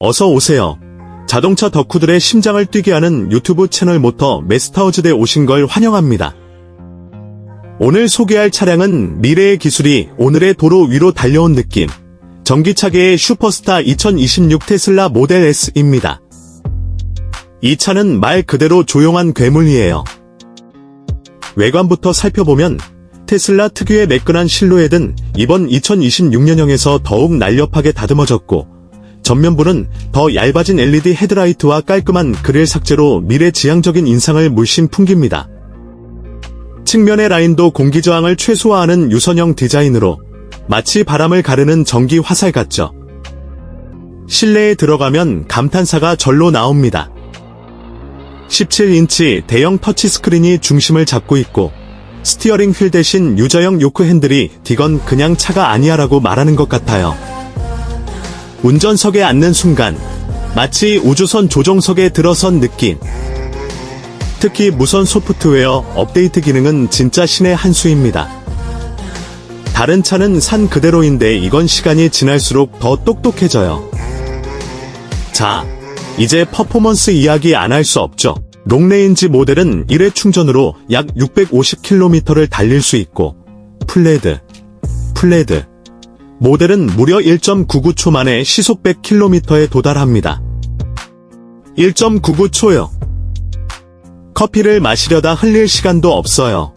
어서 오세요. 자동차 덕후들의 심장을 뛰게 하는 유튜브 채널 모터 메스타우즈대 오신 걸 환영합니다. 오늘 소개할 차량은 미래의 기술이 오늘의 도로 위로 달려온 느낌. 전기차계의 슈퍼스타 2026 테슬라 모델 S입니다. 이 차는 말 그대로 조용한 괴물이에요. 외관부터 살펴보면 테슬라 특유의 매끈한 실루엣은 이번 2026년형에서 더욱 날렵하게 다듬어졌고 전면부는 더 얇아진 LED 헤드라이트와 깔끔한 그릴 삭제로 미래지향적인 인상을 물씬 풍깁니다. 측면의 라인도 공기저항을 최소화하는 유선형 디자인으로 마치 바람을 가르는 전기 화살 같죠. 실내에 들어가면 감탄사가 절로 나옵니다. 17인치 대형 터치스크린이 중심을 잡고 있고 스티어링 휠 대신 유저형 요크 핸들이 디건 그냥 차가 아니야라고 말하는 것 같아요. 운전석에 앉는 순간 마치 우주선 조종석에 들어선 느낌. 특히 무선 소프트웨어 업데이트 기능은 진짜 신의 한 수입니다. 다른 차는 산 그대로인데 이건 시간이 지날수록 더 똑똑해져요. 자, 이제 퍼포먼스 이야기 안 할 수 없죠. 롱레인지 모델은 1회 충전으로 약 650km를 달릴 수 있고, 플레드, 플레드, 모델은 무려 1.99초 만에 시속 100km에 도달합니다. 1.99초요. 커피를 마시려다 흘릴 시간도 없어요.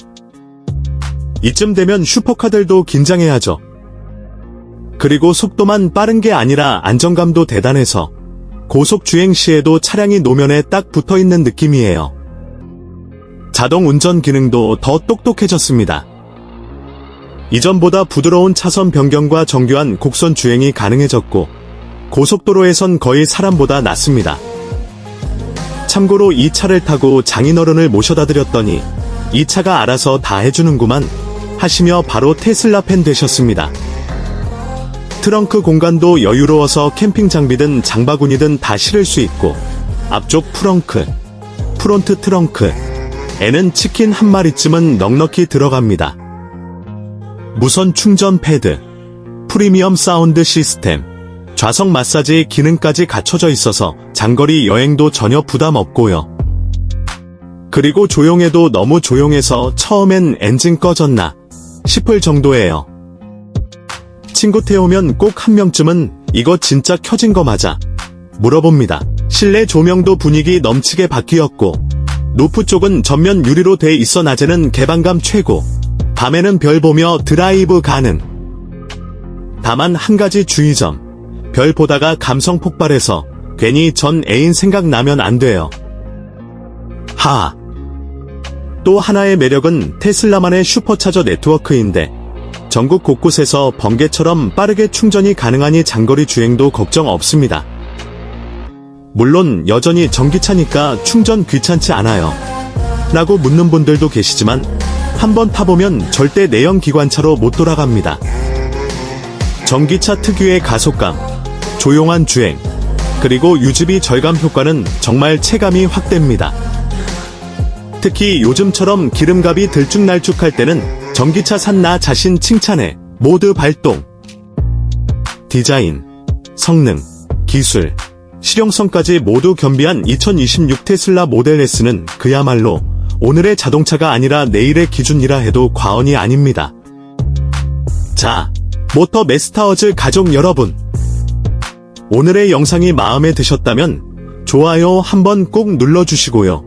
이쯤 되면 슈퍼카들도 긴장해야죠. 그리고 속도만 빠른 게 아니라 안정감도 대단해서 고속 주행 시에도 차량이 노면에 딱 붙어 있는 느낌이에요. 자동 운전 기능도 더 똑똑해졌습니다. 이전보다 부드러운 차선 변경과 정교한 곡선 주행이 가능해졌고 고속도로에선 거의 사람보다 낫습니다. 참고로 이 차를 타고 장인어른을 모셔다 드렸더니 이 차가 알아서 다 해주는구만 하시며 바로 테슬라 팬 되셨습니다. 트렁크 공간도 여유로워서 캠핑 장비든 장바구니든 다 실을 수 있고 앞쪽 프렁크, 프론트 트렁크, 에는 치킨 한 마리쯤은 넉넉히 들어갑니다. 무선 충전 패드, 프리미엄 사운드 시스템, 좌석 마사지 기능까지 갖춰져 있어서 장거리 여행도 전혀 부담 없고요. 그리고 조용해도 너무 조용해서 처음엔 엔진 꺼졌나 싶을 정도예요. 친구 태우면 꼭 한 명쯤은 이거 진짜 켜진 거 맞아? 물어봅니다. 실내 조명도 분위기 넘치게 바뀌었고 노프 쪽은 전면 유리로 돼 있어 낮에는 개방감 최고 밤에는 별 보며 드라이브 가능. 다만 한 가지 주의점. 별 보다가 감성 폭발해서 괜히 전 애인 생각나면 안 돼요. 하. 또 하나의 매력은 테슬라만의 슈퍼차저 네트워크인데 전국 곳곳에서 번개처럼 빠르게 충전이 가능하니 장거리 주행도 걱정 없습니다. 물론 여전히 전기차니까 충전 귀찮지 않아요. 라고 묻는 분들도 계시지만 한번 타보면 절대 내연 기관차로 못 돌아갑니다. 전기차 특유의 가속감, 조용한 주행, 그리고 유지비 절감 효과는 정말 체감이 확 됩니다. 특히 요즘처럼 기름값이 들쭉날쭉할 때는 전기차 산 나 자신 칭찬해 모드 발동. 디자인, 성능, 기술, 실용성까지 모두 겸비한 2026 테슬라 모델 S는 그야말로 오늘의 자동차가 아니라 내일의 기준이라 해도 과언이 아닙니다. 자, 모터 메스타워즈 가족 여러분. 오늘의 영상이 마음에 드셨다면 좋아요 한번 꼭 눌러주시고요.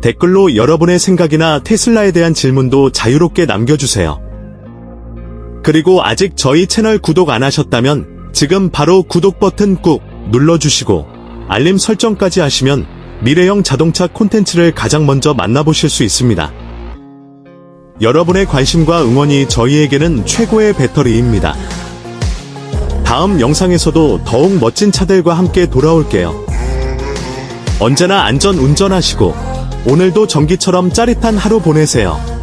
댓글로 여러분의 생각이나 테슬라에 대한 질문도 자유롭게 남겨주세요. 그리고 아직 저희 채널 구독 안 하셨다면 지금 바로 구독 버튼 꾹 눌러주시고 알림 설정까지 하시면 미래형 자동차 콘텐츠를 가장 먼저 만나보실 수 있습니다. 여러분의 관심과 응원이 저희에게는 최고의 배터리입니다. 다음 영상에서도 더욱 멋진 차들과 함께 돌아올게요. 언제나 안전 운전하시고 오늘도 전기처럼 짜릿한 하루 보내세요.